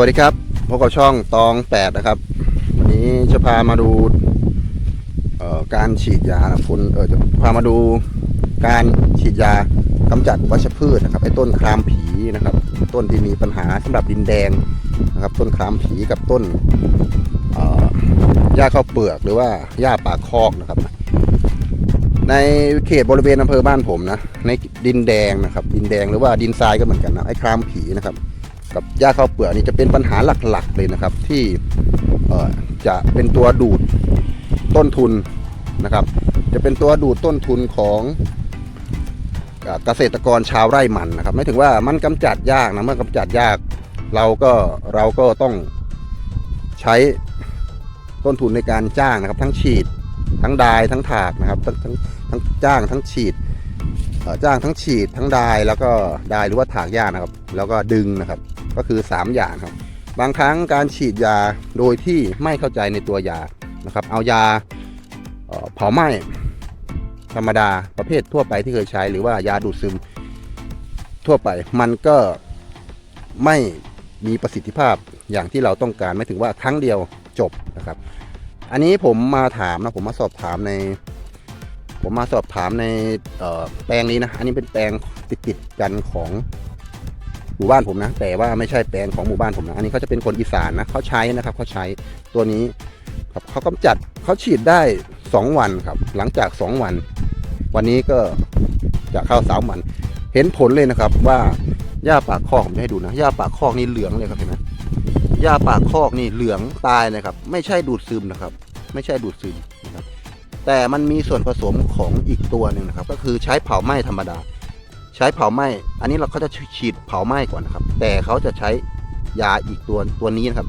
วัสดีครับพบกับช่องตองแปดนะครับ วันนี้จะพามาดูการฉีดยานะคุณเออจะพามาดูการฉีดยากำจัดวัชพืชนะครับไอ้ต้นครามผีนะครับ ต้นที่มีปัญหาสำหรับดินแดงนะครับ ต้นครามผีกับต้นหญ้าข้าวเปลือกหรือว่าหญ้าป่าคอกนะครับ ในเขตบริเวณอำเภอบ้านผมนะในดินแดงนะครับ ดินแดงหรือว่าดินทรายก็เหมือนกันนะไอ้ครามผีนะครับ กับหญ้าข้าวเปลือกนี่จะเป็นปัญหาหลักๆเลยนะครับ ที่จะเป็นตัวดูดต้นทุนนะครับ จะเป็นตัวดูดต้นทุนของเอ่อเกษตรกรชาวไร่มันนะครับไม่ถึงว่ามันกำจัดยากนะเมื่อกำจัดยากเราก็เราก็ต้องใช้ต้นทุนในการจ้างนะครับ ทั้งฉีดทั้งดายทั้งถากนะครับทั้งทั้งทั้งจ้างทั้งฉีดจ้างทั้งฉีดทั้งดายแล้วก็ดายหรือว่าถากหญ้านะครับ แล้วก็ดึงนะครับ ก็คือ 3 อย่างครับ บางครั้งการฉีดยาโดยที่ไม่เข้าใจในตัวยานะครับ เอายาเอ่อเผาไหม้ธรรมดาประเภททั่วไปที่เคยใช้ หรือว่ายาดูดซึมทั่วไปมันก็ไม่มีประสิทธิภาพอย่างที่เราต้องการไม่ถึงว่าครั้งเดียวจบนะครับ อันนี้ผมมาถามนะผมมาสอบถามใน ผมมาสอบถามในแปลงนี้นะ อันนี้เป็นแปลงติดติดกันของ หมู่บ้านผมนะ แต่ว่าไม่ใช่แปลงของหมู่บ้านผมนะ อันนี้เขาจะเป็นคนอีสานนะเขาใช้นะครับเขาใช้ตัวนี้ครับเขากำจัดเขาฉีดได้ 2 วันครับ หลังจาก 2 วัน วันนี้ก็จะเข้าสามวัน เห็นผลเลยนะครับว่าหญ้าปากคอกผมจะให้ดูนะหญ้าปากคอกนี่เหลืองเลยครับเห็นไหมหญ้าปากคอกนี่เหลืองตายเลยครับ ไม่ใช่ดูดซึมนะครับ ไม่ใช่ดูดซึมนะครับแต่มันมีส่วนผสมของอีกตัวหนึ่งนะครับ ก็คือใช้เผาไหม้ธรรมดา ใช้เผาไหม้ อันนี้เราเขาจะฉีดเผาไหม้ก่อนนะครับ แต่เขาจะใช้ยาอีกตัวตัวนี้นะครับ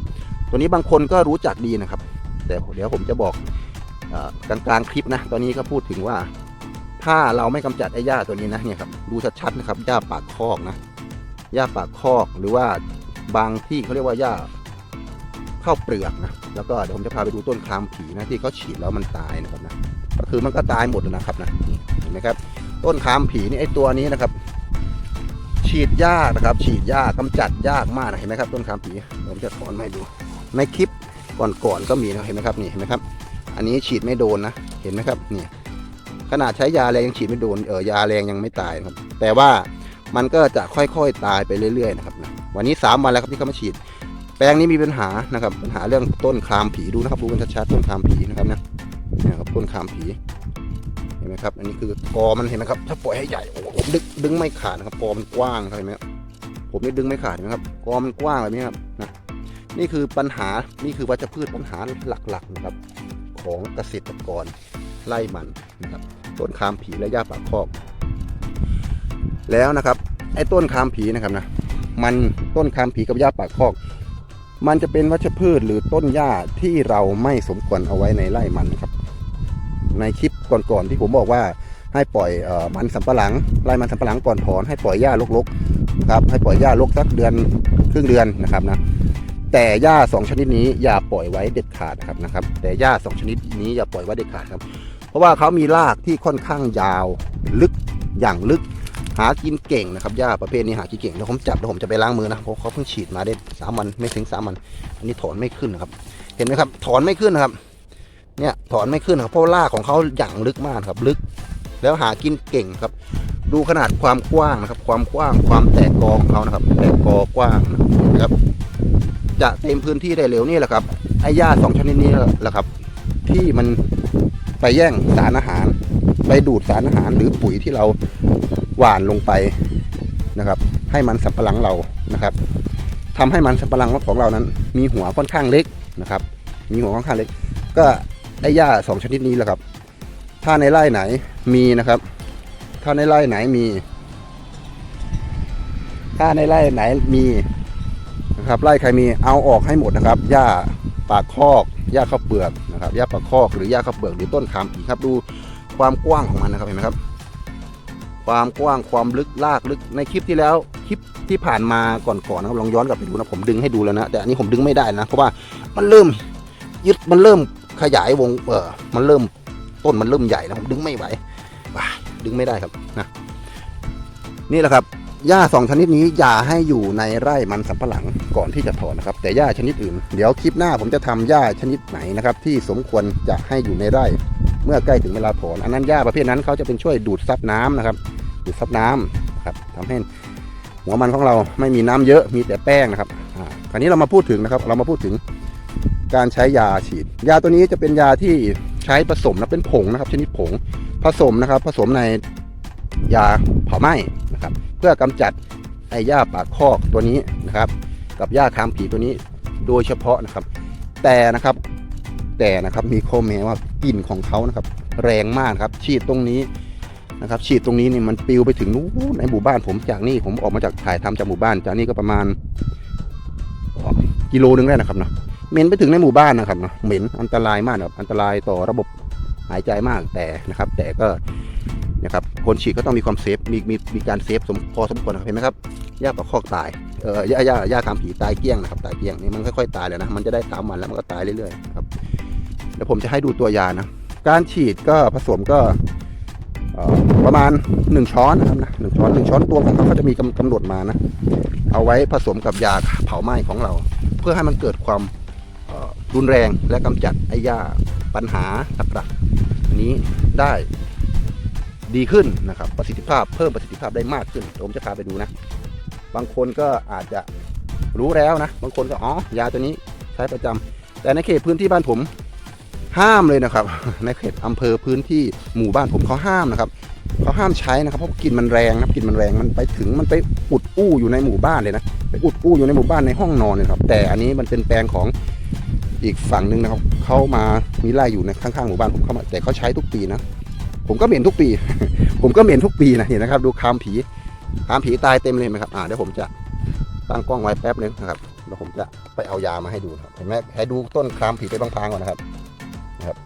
ตัวนี้บางคนก็รู้จักดีนะครับ แต่เดี๋ยวผมจะบอกกลางๆคลิปนะ ตอนนี้ก็พูดถึงว่า ถ้าเราไม่กำจัดไอ้หญ้าตัวนี้นะเนี่ยครับดูชัดๆนะครับหญ้าปากคอกนะหญ้าปากคอกหรือว่าบางที่เขาเรียกว่าหญ้าข้าวเปลือกนะแล้วก็เดี๋ยวผมจะพาไปดูต้นคลามผีนะที่เขาฉีดแล้วมันตายนะครับนะก็คือมันก็ตายหมดเลยนะครับนะเห็นไหมครับต้นคลามผีนี่ไอ้ตัวนี้นะครับ ฉีดยากนะครับ ฉีดยากกำจัดยากมากนะเห็นไหมครับต้นคลามผีผมจะถอนมาให้ดู ในคลิปก่อนๆก็มีนะเห็นไหมครับนี่เห็นไหมครับ อันนี้ฉีดไม่โดนนะเห็นไหมครับนี่ขนาดใช้ยาแรงยังฉีดไม่โดนเออยาแรงยังไม่ตายครับ แต่ว่ามันก็จะค่อยๆตายไปเรื่อยๆนะครับนะวันนี้ 3 วันแล้วครับที่เขามาฉีด แปลงนี้มีปัญหานะครับปัญหาเรื่องต้นคลามผีดูนะครับดูกันชัดๆต้นคลามผีนะครับนะนี่ครับต้นคลามผี เห็นไหมครับ อันนี้คือกอมันเห็นไหมครับ ถ้าปล่อยให้ใหญ่ผมดึงดึงไม่ขาดนะครับกอมันกว้างเห็นไหมครับผมนี่ดึงไม่ขาดเห็นไหมครับกอมันกว้างแบบนี้ครับนะนี่คือปัญหานี่คือวัชพืชปัญหาหลักๆนะครับ ของเกษตรกรไร่มันนะครับ ต้นคามผีและหญ้าปากคอก แล้วนะครับ ไอ้ต้นคามผีนะครับนะมันต้นคามผีกับหญ้าปากคอก มันจะเป็นวัชพืชหรือต้นหญ้าที่เราไม่สมควรเอาไว้ในไร่มันนะครับ ในคลิปก่อนๆที่ผมบอกว่าให้ปล่อยออมันสำปะหลังไร่มันสำปะหลังก่อนถอนให้ปล่อยหญ้ารกๆนะครับให้ปล่อยหญ้ารกสักเดือนครึ่งเดือนนะครับนะแต่หญ้าสองชนิดนี้อย่าปล่อยไว้เด็ดขาดนะครับนะครับ แต่หญ้าสองชนิดนี้อย่าปล่อยไว้เด็ดขาดครับ เพราะว่าเขามีรากที่ค่อนข้างยาวลึกอย่างลึกหากินเก่งนะครับหญ้าประเภทนี้หากินเก่งแล้วผมจับแล้วผมจะไปล้างมือนะเพราะเขาเพิ่งฉีดมาได้สามวันไม่ถึงสามวัน อันนี้ถอนไม่ขึ้นนะครับ เห็นไหมครับ ถอนไม่ขึ้นนะครับ เนี่ยถอนไม่ขึ้นครับเพราะรากของเขาอย่างลึกมากครับลึก แล้วหากินเก่งครับ ดูขนาดความกว้างนะครับ ความกว้างความแตกกอของเขานะครับ แตกกอกว้างนะครับ จะเต็มพื้นที่ได้เร็วนี่แหละครับไอ้หญ้าสองชนิดนี้แหละครับ ที่มันไปแย่งสารอาหาร ไปดูดสารอาหารหรือปุ๋ยที่เราหว่านลงไปนะครับ ให้มันสับปะหลังเรานะครับทำให้มันสับปะหลังของเรานั้น มีหัวค่อนข้างเล็กนะครับ มีหัวค่อนข้างเล็ก ก็ ไอ้หญ้าสองชนิดนี้แหละครับ ถ้าในไร่ไหนมีนะครับ ถ้าในไร่ไหนมี ถ้าในไร่ไหนมีนะครับไร่ใครมีเอาออกให้หมดนะครับหญ้าปากคอกหญ้าข้าวเปลือกนะครับหญ้าปากคอกหรือหญ้าข้าวเปลือกหรือต้นขามผีครับดูความกว้างของมันนะครับเห็นไหมครับ ความกว้างความลึกลากลึกในคลิปที่แล้วคลิปที่ผ่านมาก่อนๆนะครับลองย้อนกลับไปดูนะผมดึงให้ดูแล้วนะแต่อันนี้ผมดึงไม่ได้นะเพราะว่ามันเริ่มยึดมันเริ่ม ขยายวงเออมันเริ่มต้นมันเริ่มใหญ่นะผมดึงไม่ไหวดึงไม่ได้ครับนะนี่แหละครับหญ้าสองชนิดนี้อย่าให้อยู่ในไร่มันสำปะหลังก่อนที่จะถอนนะครับ แต่หญ้าชนิดอื่น เดี๋ยวคลิปหน้าผมจะทำหญ้าชนิดไหนนะครับ ที่สมควรจะให้อยู่ในไร่ เมื่อใกล้ถึงเวลาถอน อันนั้นหญ้าประเภทนั้นเขาจะเป็นช่วยดูดซับน้ำนะครับ ดูดซับน้ำครับทำให้หัวมันของเราไม่มีน้ำเยอะมีแต่แป้งนะครับอ่าคราวนี้เรามาพูดถึงนะครับ เรามาพูดถึง การใช้ยาฉีด ยาตัวนี้จะเป็นยาที่ใช้ผสมนะเป็นผงนะครับ ชนิดผงผสมนะครับ ผสมในยาเผาไหม้นะครับ เพื่อกำจัดไอ้หญ้าปากคอกตัวนี้นะครับ กับหญ้าคามผีตัวนี้โดยเฉพาะนะครับ แต่นะครับแต่นะครับมีข้อแม้ว่ากลิ่นของเขานะครับ แรงมากครับ ฉีดตรงนี้นะครับ ฉีดตรงนี้นี่มันปิวไปถึงนู้นในหมู่บ้านผมจากนี่ผมออกมาจากถ่ายทำจากหมู่บ้านจากนี่ก็ประมาณกิโลนึงได้นะครับเนาะ เหม็นไปถึงในหมู่บ้านนะครับเนาะเหม็นอันตรายมากครับอันตรายต่อระบบหายใจมากแต่นะครับ แต่ก็นะครับคนฉีดก็ต้องมีความเซฟมีมีมีการเซฟสมพอสมควรนะครับเห็นไหมครับหญ้าปาคอกตายเอ่อหญ้าหญ้าหญ้าคามผีตายเกี้ยงนะครับตายเกี้ยงนี่มันค่อยๆตายเลยนะมันจะได้สามวันแล้วมันก็ตายเรื่อยๆครับเดี๋ยวผมจะให้ดูตัวยานะการฉีดก็ผสมก็ประมาณ 1 ช้อนนะครับนะหนึ่งช้อนหนึ่งช้อนตวงของเขาก็จะมีกำกำหนดมานะ เอาไว้ผสมกับยาเผาไหม้ของเรา เพื่อให้มันเกิดความ รุนแรงและกำจัดไอ้ยาปัญหาหลักๆอันนี้ได้ดีขึ้นนะครับประสิทธิภาพเพิ่มประสิทธิภาพได้มากขึ้นผมจะพาไปดูนะ บางคนก็อาจจะรู้แล้วนะ บางคนก็อ๋อยาตัวนี้ใช้ประจำแต่ในเขตพื้นที่บ้านผมห้ามเลยนะครับ ในเขตอำเภอพื้นที่หมู่บ้านผมเขาห้ามนะครับเขาห้ามใช้นะครับเพราะกลิ่นมันแรงนะกลิ่นมันแรงมันไปถึงมันไปอุดอู้อยู่ในหมู่บ้านเลยนะไปอุดอู้อยู่ในหมู่บ้านในห้องนอนเลยครับ แต่อันนี้มันเป็นแปลงของ อีกฝั่งหนึ่งนะครับเขามามีไร่อยู่ในข้างๆหมู่บ้านผมเข้ามาแต่เขาใช้ทุกปีนะผมก็เหม็นทุกปี ผมก็เหม็นทุกปีนะเห็นนะครับ ดูคามผีคามผีตายเต็มเลยไหมครับอ่าเดี๋ยวผมจะตั้งกล้องไว้แป๊บนึงนะครับแล้วผมจะไปเอายามาให้ดูครับเห็นไหมให้ดูต้นคามผีไปบางๆก่อนะครับนะครับ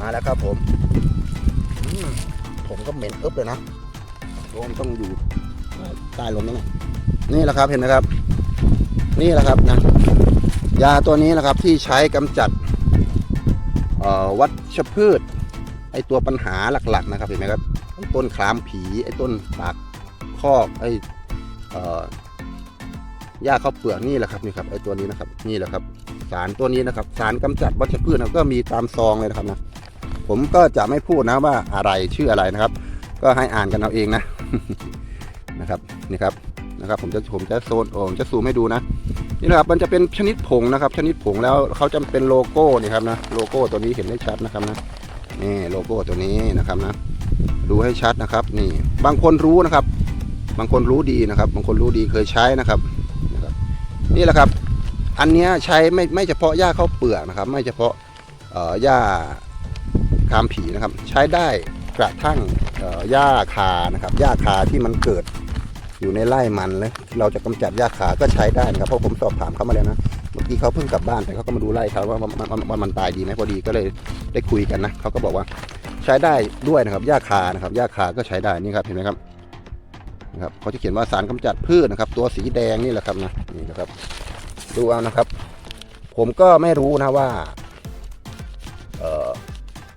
มาแล้วครับผมผมก็เหม็นอึบเลยนะลมต้องอยู่ใต้ลมนี่นะนี่แหละครับเห็นไหมครับ นี่แหละครับนะยาตัวนี้นะครับที่ใช้กำจัดวัชพืช ไอตัวปัญหาหลักๆ นะครับเห็นไหมครับไอต้นคลามผีไอต้นปากคอกไอหญ้าข้าวเปลือกนี่แหละครับนี่ครับไอตัวนี้นะครับนี่แหละครับ สารตัวนี้นะครับ สารกำจัดวัชพืชนะก็มีตามซองเลยนะครับนะ ผมก็จะไม่พูดนะว่าอะไรชื่ออะไรนะครับ ก็ให้อ่านกันเอาเองนะนะครับนี่ครับนะครับ ผมจะผมจะโซนโอ้ผมจะซูมให้ดูนะนี่นะครับมันจะเป็นชนิดผงนะครับ ชนิดผงแล้วเขาจะเป็นโลโก้นี่ครับนะโลโก้ตัวนี้เห็นได้ชัดนะครับนะนี่โลโก้ตัวนี้นะครับนะดูให้ชัดนะครับ นี่ บางคนรู้นะครับ บางคนรู้ดีนะครับ บางคนรู้ดีเคยใช้นะครับนะครับ นี่แหละครับ อันนี้ใช้ไม่ไม่เฉพาะหญ้าข้าวเปลือกนะครับ ไม่เฉพาะหญ้า คามผีนะครับ ใช้ได้กระทั่งหญ้าคานะครับหญ้าคาที่มันเกิดอยู่ในไร่มันเลยเราจะกำจัดหญ้าคาก็ใช้ได้นะครับเพราะผมสอบถามเขามาแล้วนะเมื่อกี้เขาเพิ่งกลับบ้านแต่เขาก็มาดูไร่เขาว่าว่าว่าว่าว่ามันตายดีไหมพอดีก็เลยได้คุยกันนะเขาก็บอกว่าใช้ได้ด้วยนะครับหญ้าคานะครับหญ้าคาก็ใช้ได้นี่ครับเห็นไหมครับนะครับเขาจะเขียนว่าสารกำจัดพืชนะครับ ตัวสีแดงนี่แหละครับนะนี่นะครับ ดูเอานะครับ ผมก็ไม่รู้นะว่า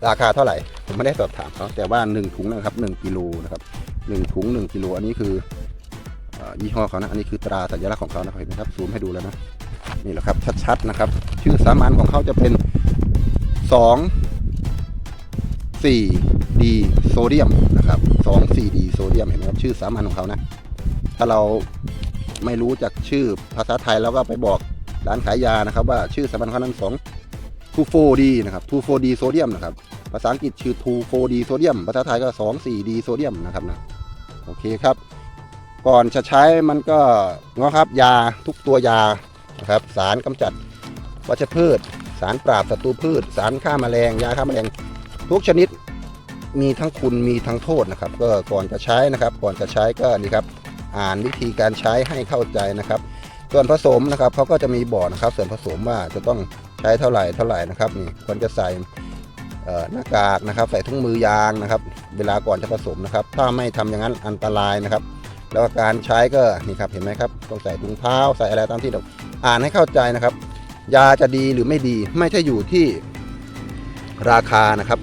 ราคาเท่าไหร่ ผมไม่ได้สอบถามเขาแต่ว่า 1 ถุงนะครับ1กิโลนะครับ1ถุง1กิโลอันนี้คืออยี่ห้อเขานะอันนี้คือตราสัญลักษณ์ของเขานะครับเห็นไหมครับซูมให้ดูแล้วนะนี่แหละครับชัดๆนะครับ ชื่อสามัญของเขาจะเป็น2 4 D โซเดียมนะครับ2 4 D โซเดียมเห็นไหมครับชื่อสามัญของเขานะ ถ้าเราไม่รู้จากชื่อภาษาไทยแล้วก็ไปบอกร้านขายยานะครับ ว่าชื่อสามัญเขานั้น2 2,4-D นะครับ 2,4-D โซเดียมนะครับ ภาษาอังกฤษชื่อ 2,4-D โซเดียม ภาษาไทยก็ 2,4-D โซเดียมนะครับนะ โอเคครับ ก่อนจะใช้มันก็เนาะครับยาทุกตัวยานะครับ สารกำจัดวัชพืช สารปราบศัตรูพืช สารฆ่าแมลง ยาฆ่าแมลง ทุกชนิดมีทั้งคุณมีทั้งโทษนะครับ ก็ก่อนจะใช้นะครับ ก่อนจะใช้ก็นี่ครับ อ่านวิธีการใช้ให้เข้าใจนะครับ ส่วนผสมนะครับเขาก็จะมีบอกนะครับ ส่วนผสมว่าจะต้อง ช้เท่าไหร่เท่าไหร่นะครับนี่ควรจะใส่หน้ากากนะครับ ใส่ถุงมือยางนะครับ เวลาก่อนจะผสมนะครับ ถ้าไม่ทำอย่างนั้นอันตรายนะครับ แล้วการใช้ก็นี่ครับเห็นไหมครับต้องใส่ถุงเท้าใส่อะไรตามที่เราอ่านให้เข้าใจนะครับ ยาจะดีหรือไม่ดี ไม่ใช่อยู่ที่ราคานะครับ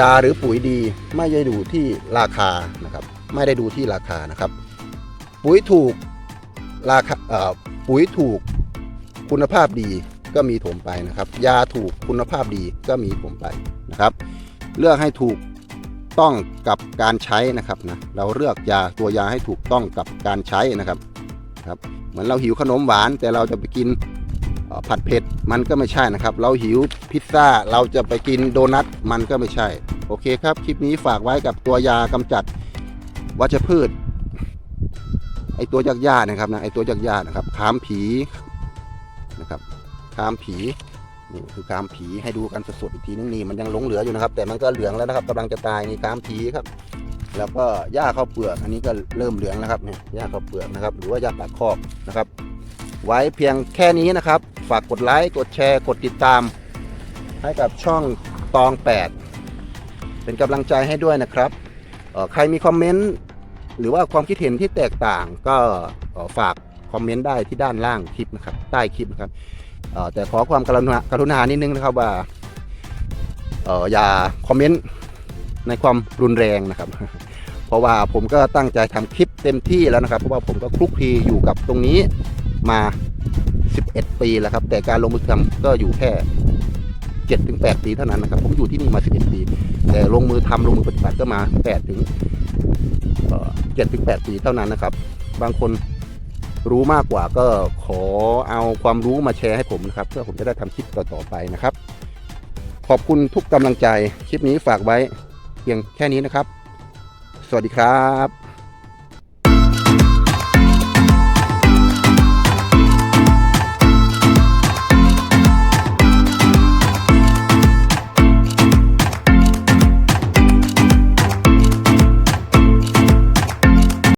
ยาหรือปุ๋ยดีไม่ได้ดูที่ราคานะครับ ไม่ได้ดูที่ราคานะครับ ปุ๋ยถูกราคาปุ๋ยถูกคุณภาพดี ก็มีถมไปนะครับ ยาถูกคุณภาพดีก็มีถมไปนะครับ เลือกให้ถูกต้องกับการใช้นะครับนะเราเลือกยาตัวยาให้ถูกต้องกับการใช้นะครับครับ เหมือนเราหิวขนมหวาน แต่เราจะไปกินผัดเผ็ดมันก็ไม่ใช่นะครับ เราหิวพิซซ่าเราจะไปกินโดนัทมันก็ไม่ใช่ โอเคครับ คลิปนี้ฝากไว้กับตัวยากำจัดวัชพืชไอตัวยักษ์ยานะครับนะไอตัวยักษ์ยานะครับขามผีนะครับ ขามผีนี่คือขามผีให้ดูกันสดๆอีกทีนึงนี่มันยังหลงเหลืออยู่นะครับ แต่มันก็เหลืองแล้วนะครับกำลังจะตายนี่ขามผีครับ แล้วก็หญ้าข้าวเปลือกอันนี้ก็เริ่มเหลืองแล้วครับเนี่ยหญ้าข้าวเปลือกนะครับ หรือว่าหญ้าปากคอกนะครับ ไว้เพียงแค่นี้นะครับ ฝากกดไลค์กดแชร์กดติดตาม ให้กับช่องตอง 8 เป็นกำลังใจให้ด้วยนะครับใครมีคอมเมนต์หรือว่าความคิดเห็นที่แตกต่างก็ฝากคอมเมนต์ได้ที่ด้านล่างคลิปนะครับ ใต้คลิปนะครับ แต่ขอความกรุณากรุณานิดนึงนะครับว่าเอออย่าคอมเมนต์ในความรุนแรงนะครับ เพราะว่าผมก็ตั้งใจทำคลิปเต็มที่แล้วนะครับ เพราะว่าผมก็คลุกคลีอยู่กับตรงนี้มา 11 ปีแล้วครับ แต่การลงมือทำก็อยู่แค่7ถึง8ปีเท่านั้นนะครับ ผมอยู่ที่นี่มา 11 ปี แต่ลงมือทำลงมือปฏิบัติก็มา8ถึงเจ็ดถึงแปดปีเท่านั้นนะครับ บางคน รู้มากกว่าก็ขอเอาความรู้มาแชร์ให้ผมนะครับ เพื่อผมจะได้ทำคลิปต่อๆไปนะครับ ขอบคุณทุกกำลังใจ คลิปนี้ฝากไว้เพียงแค่นี้นะครับ สวัสดีครับ